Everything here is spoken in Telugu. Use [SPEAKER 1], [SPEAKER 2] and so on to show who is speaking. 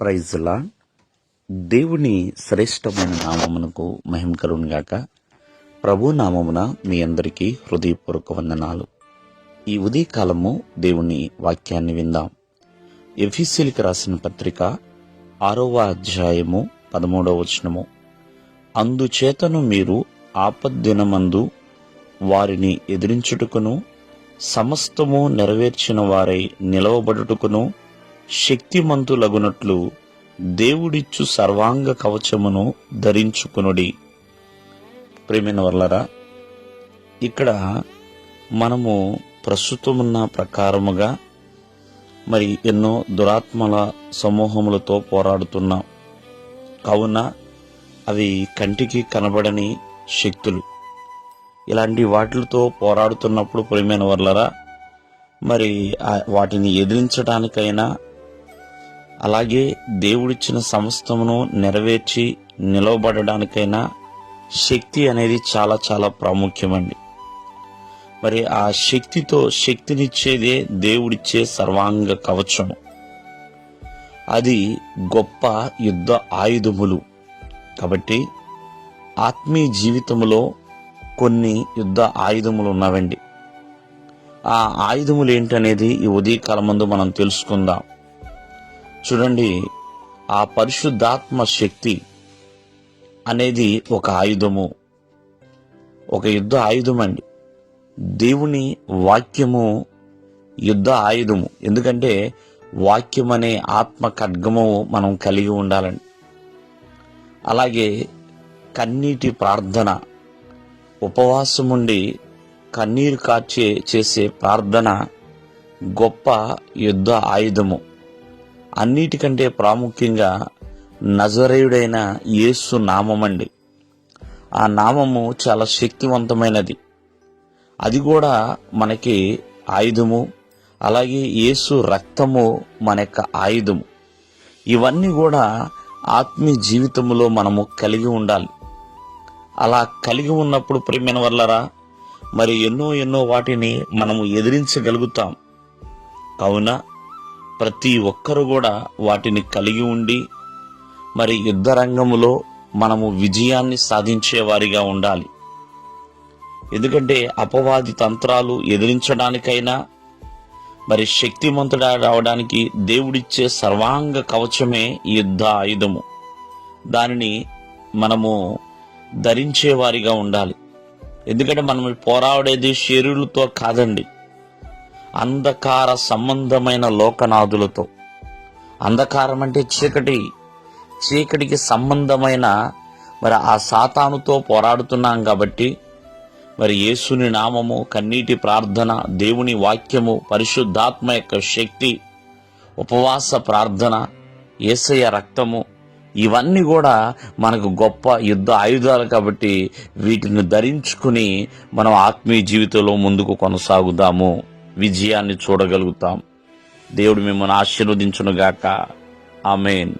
[SPEAKER 1] ప్రైజ్లా దేవుని శ్రేష్టమైన నామమునకు మహిమ కలుగునుగాక ప్రభు నామమున మీ అందరికీ హృదయపూర్వక వందనాలు. ఈ ఉదయకాలము దేవుని వాక్యాన్ని విందాం. ఎఫీసీలకు రాసిన పత్రిక ఆరవ అధ్యాయము పదమూడవ వచనము. అందుచేతను మీరు ఆపద్దినమందు వారిని ఎదిరించుటకును సమస్తము నెరవేర్చిన వారై నిలవబడుటకును శక్తిమంతులగునట్లు దేవుడిచ్చు సర్వాంగ కవచమును ధరించుకునుడి. ప్రేమైన వర్లరా ఇక్కడ మనము ప్రస్తుతమున్న ప్రకారముగా మరి ఎన్నో దురాత్మల సమూహములతో పోరాడుతున్నాం కావున అవి కంటికి కనబడని శక్తులు. ఇలాంటి వాటితో పోరాడుతున్నప్పుడు ప్రేమైన వర్లరా మరి వాటిని ఎదిరించడానికైనా అలాగే దేవుడిచ్చిన సమస్తమును నెరవేర్చి నిలవబడడానికైనా శక్తి అనేది చాలా చాలా ప్రాముఖ్యమండి. మరి ఆ శక్తితో శక్తినిచ్చేదే దేవుడిచ్చే సర్వాంగ కవచము. అది గొప్ప యుద్ధ ఆయుధములు. కాబట్టి ఆత్మీయ జీవితంలో కొన్ని యుద్ధ ఆయుధములు ఉన్నవండి. ఆ ఆయుధములు ఏంటనేది ఈ ఉదయకాలం ముందు మనం తెలుసుకుందాం. చూడండి ఆ పరిశుద్ధాత్మ శక్తి అనేది ఒక ఆయుధము. ఒక యుద్ధ ఆయుధం అండి. దేవుని వాక్యము యుద్ధ ఆయుధము. ఎందుకంటే వాక్యం అనే ఆత్మ ఖడ్గము మనం కలిగి ఉండాలండి. అలాగే కన్నీటి ప్రార్థన ఉపవాసం ఉండి కన్నీరు కార్చే చేసే ప్రార్థన గొప్ప యుద్ధ ఆయుధము. అన్నిటికంటే ప్రాముఖ్యంగా నజరేయుడైన యేసు నామమండి. ఆ నామము చాలా శక్తివంతమైనది. అది కూడా మనకి ఆయుధము అలాగే యేసు రక్తము మన యొక్క ఆయుధము. ఇవన్నీ కూడా ఆత్మీయ జీవితంలో మనము కలిగి ఉండాలి. అలా కలిగి ఉన్నప్పుడు ప్రేమైన వల్లరా మరి ఎన్నో ఎన్నో వాటిని మనము ఎదిరించగలుగుతాం. కావున ప్రతి ఒక్కరు కూడా వాటిని కలిగి ఉండి మరి యుద్ధ రంగంలో మనము విజయాన్ని సాధించే వారిగా ఉండాలి. ఎందుకంటే అపవాది తంత్రాలు ఎదిరించడానికైనా మరి శక్తిమంతుడా రావడానికి దేవుడిచ్చే సర్వాంగ కవచమే యుద్ధ ఆయుధము. దానిని మనము ధరించేవారిగా ఉండాలి. ఎందుకంటే మనం పోరాడేది శరీరులతో కాదండి. అంధకార సంబంధమైన లోకనాథులతో. అంధకారం అంటే చీకటి. చీకటికి సంబంధమైన మరి ఆ సాతానుతో పోరాడుతున్నాం కాబట్టి మరి యేసుని నామము కన్నీటి ప్రార్థన దేవుని వాక్యము పరిశుద్ధాత్మ యొక్క శక్తి ఉపవాస ప్రార్థన ఏసయ్య రక్తము ఇవన్నీ కూడా మనకు గొప్ప యుద్ధ ఆయుధాలు కాబట్టి వీటిని ధరించుకుని మనం ఆత్మీయ జీవితంలో ముందుకు కొనసాగుదాము. విజయాన్ని చూడగలుగుతాం. దేవుడు మిమ్మల్ని ఆశీర్వదించునుగాక. ఆమెన్.